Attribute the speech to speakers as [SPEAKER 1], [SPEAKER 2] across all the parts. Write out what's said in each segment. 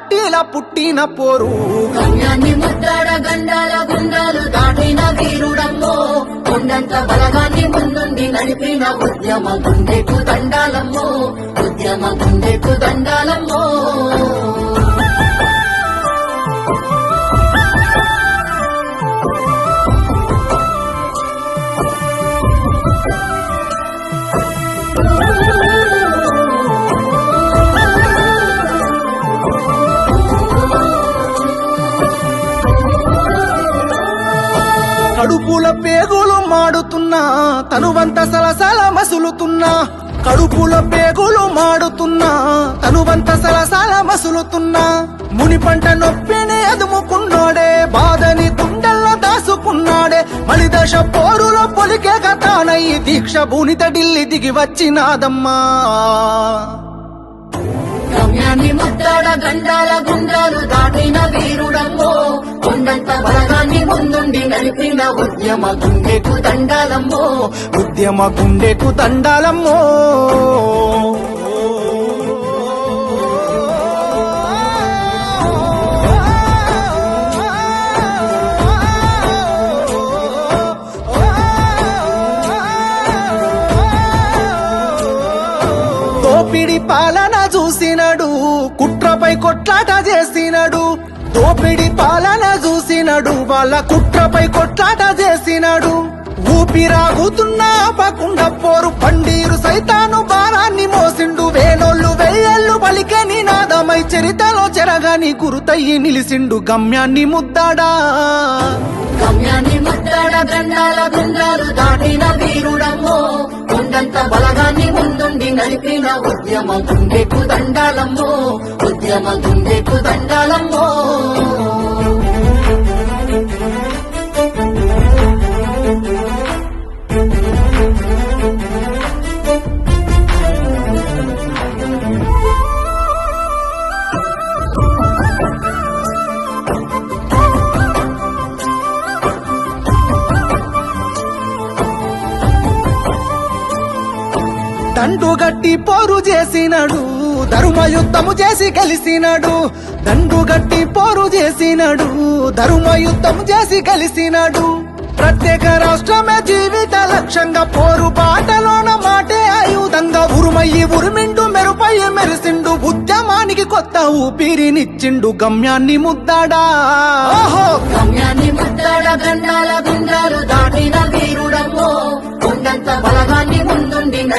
[SPEAKER 1] మట్టిల పుట్టిన పోరు.
[SPEAKER 2] గమ్యాన్ని ముద్దాడ గండాల గుండాలు దాటిన వీరుడమ్మో. కొండంత బలగాన్ని ముందుండి నడిపిన ఉద్యమ గుండెకు దండాలమ్మో. ఉద్యమ గుండెకు దండాలమ్మో.
[SPEAKER 1] కడుపుల పేగులు మాడుతున్నా తనువంత సలసల మసులుతున్నా. కడుపుల పేగులు మాడుతున్నా తనువంత సలసల మసులుతున్నా. ముని పంట నొప్పిని అదుముకున్నాడే బాధని తుండల్లో దాసుకున్నాడే. మలిదశ పోరులో పొలికే కథానై దీక్ష భూనిత ఢిల్లీ దిగి వచ్చినాదమ్మా.
[SPEAKER 2] గమ్యాన్ని ముద్దాడ గండాల గుండాలు దాటిన వీరుడమ్మో. కొండంత బలగాన్ని ముందుండి నడిపిన ఉద్యమ గుండెకు దండాలమ్మో.
[SPEAKER 1] ఉద్యమ గుండెకు దండాలమ్మో. పాలన చూసినడు కుట్రపై కొట్లాట చేసినడు. దోపిడి పాలన చూసినడు వాళ్ళ కుట్రపై కొట్లాట చేసినాడు. ఊపిరాగుతున్నా ఆపకుండా పోరు పండీరు సైతాను భారాన్ని మోసిండు. వేలోళ్ళు వెయ్యళ్ళు పలికే నినాదమై చరితలో చెరగని గురుతయ్యి నిలిసిండు. గమ్యాన్ని ముద్దాడా?
[SPEAKER 2] గమ్యాన్ని ముద్దాడా గండాల గుండాలు దాటిన వీరుడమ్మో. కొండంత బల నుండి నడిపిన ఉద్యమ గుండెకు దండాలమ్మో ఉద్యమ గుండెకు దండాలమ్మో.
[SPEAKER 1] దండుగట్టి పోరు చేసినడు ధర్మయుద్ధము చేసి కలిసినాడు. దండుగట్టి పోరు చేసినాడు ధర్మయుద్ధము చేసి కలిసినాడు. ప్రత్యేక రాష్ట్రమే జీవిత లక్ష్యంగా పోరు పాటలోన మాటే ఆయుధంగా ఉరుమయ్యి ఉరిమిండు మెరుపయ్యి మెరిసిండు ఉద్యమానికి కొత్త ఊపిరినిచ్చిండు గమ్యాన్ని ముద్దాడా. ఓహో
[SPEAKER 2] గమ్యాన్ని ముద్దాడా గండాల గుండాలు దాటిన వీరుడమ్మో.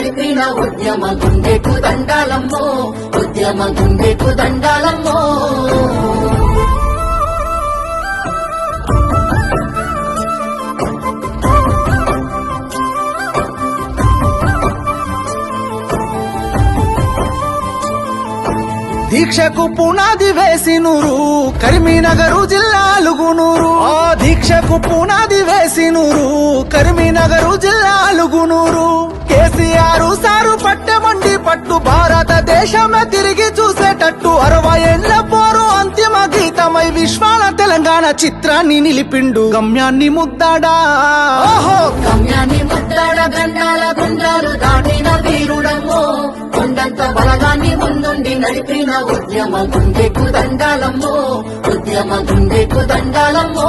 [SPEAKER 2] నడిపిన ఉద్యమ గుండెకు దండాలమ్మో ఉద్యమ గుండెకు దండాలమ్మో.
[SPEAKER 1] దీక్షకు పునాది వేసినూరు కరీంనగరు జిల్లాలుగునూరు ఆ దీక్షకు పునాది వేసినూరు కరీంనగరు జిల్లాలుగునూరు ఆరు సారు పట్టెమండి పట్టు భారతదేశమే తిరిగి చూసేటట్టు అరవై ఏళ్ళ పోరు అంతిమ గీతమై విశ్వాల తెలంగాణ చిత్రాన్ని నిలిపిండు గమ్యాన్ని ముద్దాడా. ఓహో
[SPEAKER 2] గమ్యాన్ని ముద్దాడ గండాల గుండాలు దాటిన వీరుడమ్మో. కొండంత బలగాన్ని ముందుండి నడిపిన ఉద్యమ గుండెకు దండాలమ్మో. ఉద్యమ గుండెకు దండాలమ్మో.